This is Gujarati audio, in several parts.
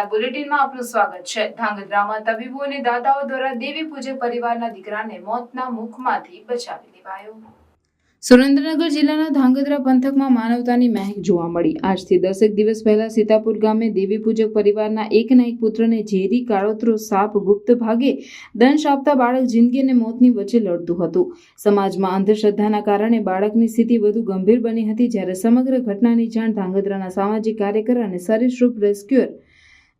નમસ્કાર બુલેટિનમાં આપનું સ્વાગત છે. ધાંગધ્રામાં તબીબો અને દાતાઓ દ્વારા દેવી પૂજે પરિવારના દીકરાને મોતના મુખમાંથી બચાવી લેવાયો. સુરેન્દ્રનગર જિલ્લાના ધાંગધ્રા પંથકમાં માનવતાની મહેક જોવા મળી. આજથી દસેક દિવસ પહેલા સીતાપુર ગામે દેવી પૂજક પરિવારના એકના એક પુત્રને ઝેરી કાળોતરો સાપ ગુપ્ત ભાગે દંશ આપતા બાળક જિંદગી અને મોતની વચ્ચે લડતું હતું. સમાજમાં અંધશ્રદ્ધાના કારણે બાળકની સ્થિતિ વધુ ગંભીર બની હતી જ્યારે સમગ્ર ઘટનાની જાણ ધાંગધ્રાના સામાજિક કાર્યકર અને સરીસૃપ રેસ્ક્યુઅર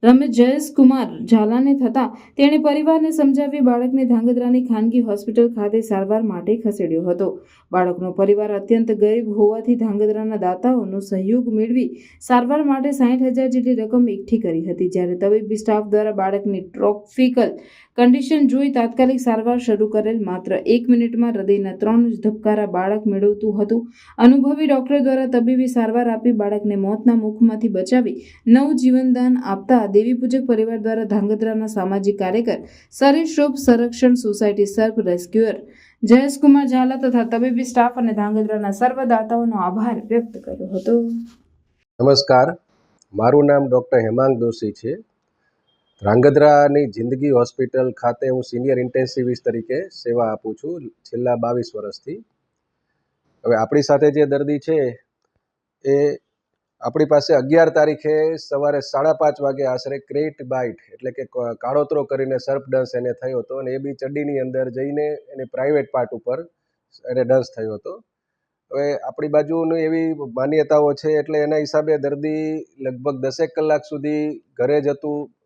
રમેશ જયેશકુમાર ઝાલાને થતા તેણે પરિવારને સમજાવી બાળકને ધાંગધ્રાની ખાનગી હોસ્પિટલ ખાતે સારવાર માટે ખસેડ્યો હતો. બાળકનો પરિવાર અત્યંત ગરીબ હોવાથી ધાંગધ્રાના દાતાઓનો સહયોગ મેળવી સારવાર માટે સાઠ હજાર જેટલી રકમ એકઠી કરી હતી. જ્યારે તબીબી સ્ટાફ દ્વારા બાળકની ટ્રોફિકલ કન્ડિશન જોઈ તાત્કાલિક સારવાર શરૂ કરેલ માત્ર એક મિનિટમાં હૃદયના ત્રણ જ ધબકારા બાળક મેળવતું હતું. અનુભવી ડોક્ટર દ્વારા તબીબી સારવાર આપી બાળકને મોતના મુખમાંથી બચાવી નવું જીવનદાન આપતા દેવી પૂજક પરિવાર દ્વારા ધાંગધ્રાના સામાજિક કાર્યકર સરીસૃપ સંરક્ષણ સોસાયટી સર્પ રેસ્ક્યુઅર જયેશકુમાર ઝાલા તથા તબીબી સ્ટાફ અને ધાંગધ્રાના સર્વદાતાઓનો આભાર વ્યક્ત કર્યો હતો. નમસ્કાર. મારું નામ ડૉક્ટર હેમાંગ દોશી છે. ધ્રાંગધ્રાની જિંદગી હોસ્પિટલ ખાતે હું સિનિયર ઇન્ટેન્સિવિસ્ટ તરીકે સેવા આપું છું છેલ્લા બાવીસ વર્ષથી. હવે આપણી સાથે જે દર્દી છે એ આપણી પાસે અગિયાર તારીખે સવારે સાડા પાંચ વાગે આશરે ક્રેટ બાઇટ એટલે કે કાળોતરો કરીને સર્પ ડંસ એને થયો હતો અને એ બી ચડ્ડીની અંદર જઈને એને પ્રાઇવેટ પાર્ટ ઉપર એને ડંસ થયો હતો. હવે આપણી બાજુની એવી માન્યતાઓ છે એટલે એના હિસાબે દર્દી લગભગ દસેક કલાક સુધી ઘરે જ હતું. બ-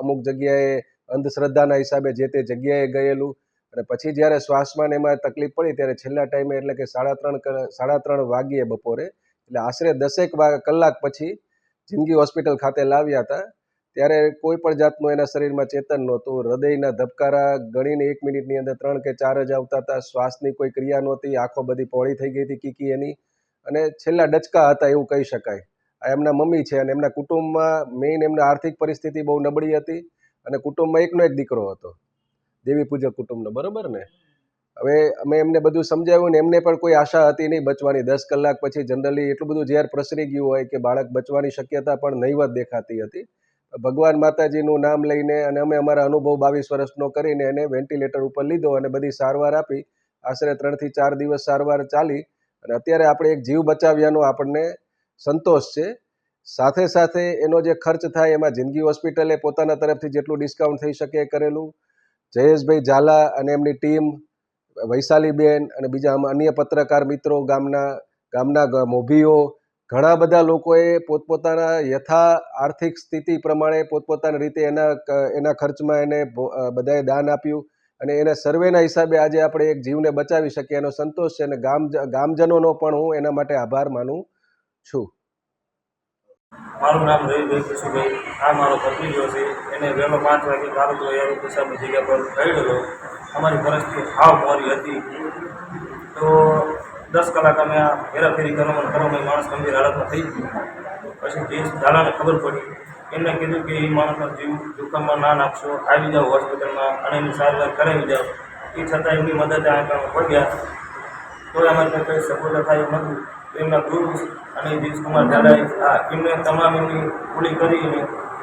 અમુક જગ્યાએ અંધશ્રદ્ધાના હિસાબે જે તે જગ્યાએ ગયેલું અને પછી જ્યારે શ્વાસમાં એમાં તકલીફ પડી ત્યારે છેલ્લા ટાઈમે એટલે કે સાડા ત્રણ સાડા ત્રણ વાગ્યે બપોરે, એટલે આશરે દસેક કલાક પછી જિંદગી હોસ્પિટલ ખાતે લાવ્યા હતા. ત્યારે કોઈ પણ જાતનું એના શરીરમાં ચેતન નહોતું. હૃદયના ધબકારા ગણીને એક મિનિટની અંદર ત્રણ કે ચાર જ આવતા હતા. શ્વાસની કોઈ ક્રિયા નહોતી. આંખો બધી પહોળી થઈ ગઈ હતી કીકી એની. અને છેલ્લા ડચકા હતા એવું કહી શકાય. એમના મમ્મી છે અને એમના કુટુંબમાં મેઇન એમના આર્થિક પરિસ્થિતિ બહુ નબળી હતી અને કુટુંબમાં એકનો એક દીકરો હતો, દેવી પૂજક કુટુંબનો, બરાબર ને? હવે અમે એમને બધું સમજાવ્યું ને એમને પણ કોઈ આશા હતી નહીં બચવાની. દસ કલાક પછી જનરલી એટલું બધું ઝેર પ્રસરી ગયું હોય કે બાળક બચવાની શક્યતા પણ નહીવત દેખાતી હતી. ભગવાન માતાજીનું નામ લઈને અને અમે અમારા અનુભવ બાવીસ વર્ષનો કરીને એને વેન્ટિલેટર ઉપર લીધો અને બધી સારવાર આપી. આશરે ત્રણથી ચાર દિવસ સારવાર ચાલી અને અત્યારે આપણે એક જીવ બચાવ્યાનો આપણને સંતોષ છે. સાથે સાથે એનો જે ખર્ચ થાય એમાં જિંદગી હોસ્પિટલે પોતાના તરફથી જેટલું ડિસ્કાઉન્ટ થઈ શકે કરેલું. જયેશભાઈ ઝાલા અને એમની ટીમ, વૈશાલીબેન અને બીજા અન્ય પત્રકાર મિત્રો ગામના ગામના મોભીઓ, ઘણા બધા લોકોએ પોતપોતાના યથા આર્થિક સ્થિતિ પ્રમાણે પોતપોતાની રીતે એના એના ખર્ચમાં એને બધાએ દાન આપ્યું અને એના સર્વેના હિસાબે આજે આપણે એક જીવને બચાવી શકીએ એનો સંતોષ છે અને ગામ ગામજનોનો પણ હું એના માટે આભાર માનું છું. મારું નામ રવિભાઈ કુશુભાઈ આ મારો ભત્રીજો છે. એને વહેલો પાંચ વાગે કારોતો યારો પેશાબની જગ્યા પર ગયેલો અમારી પરિસ્થિતિ હાવ મોરી હતી. તો દસ કલાક અમે આ હેરાફેરી કરવામાં કરવામાં માણસ ગંભીર હાલતમાં થઈ ગયું. પછી જે ઝાલાને ખબર પડી. એમને કીધું કે એ માણસના જીવ જોખમમાં ના નાખશો. આવી જાઓ હોસ્પિટલમાં અને એની સારવાર કરાવી જાઓ. એ છતાં એમની મદદ આગળ પગ્યા. તોય અમારી પાસે કંઈ સફળતા થાય એવું નહોતું. એમના ગુરુ અને જીસકુમાર દાદાએ આ એમને તમામ એમની પૂરી કરીને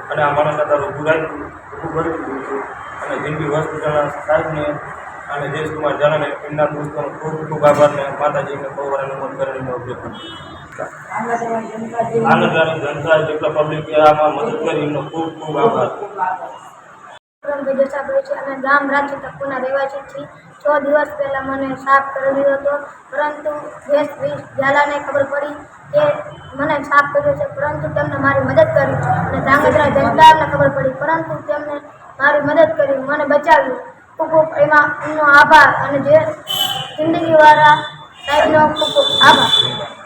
અને આ માણસ અત્યારે ઊભું ખૂબ ઊભું કરી દીધું છે. અને જિંદગી હોસ્પિટલના સાહેબને અને દેશકુમાર ઝાલાને એમના દોસ્તોનો ખૂબ ખૂબ આભાર ને માતાજીને વાર નમન કરીને કર્યો આનંદરાની જનતા જેટલા પબ્લિકે આમાં મદદ કરી એમનો ખૂબ ખૂબ આભાર. અને ગામ રાજ્ય તપુના રહેવાસી છીએ છ દિવસ પહેલાં મને સાફ કરેલો હતો. પરંતુ જયેશભાઈ ઝાલાને ખબર પડી કે મને સાફ કર્યો છે, પરંતુ તેમને મારી મદદ કરી અને ધાંગધ્રા જનતાને ખબર પડી. પરંતુ તેમને મારી મદદ કરી, મને બચાવ્યું. ખૂબ ખૂબ એમાં એમનો આભાર અને જે જિંદગીવાળા સાહેબનો ખૂબ ખૂબ આભાર.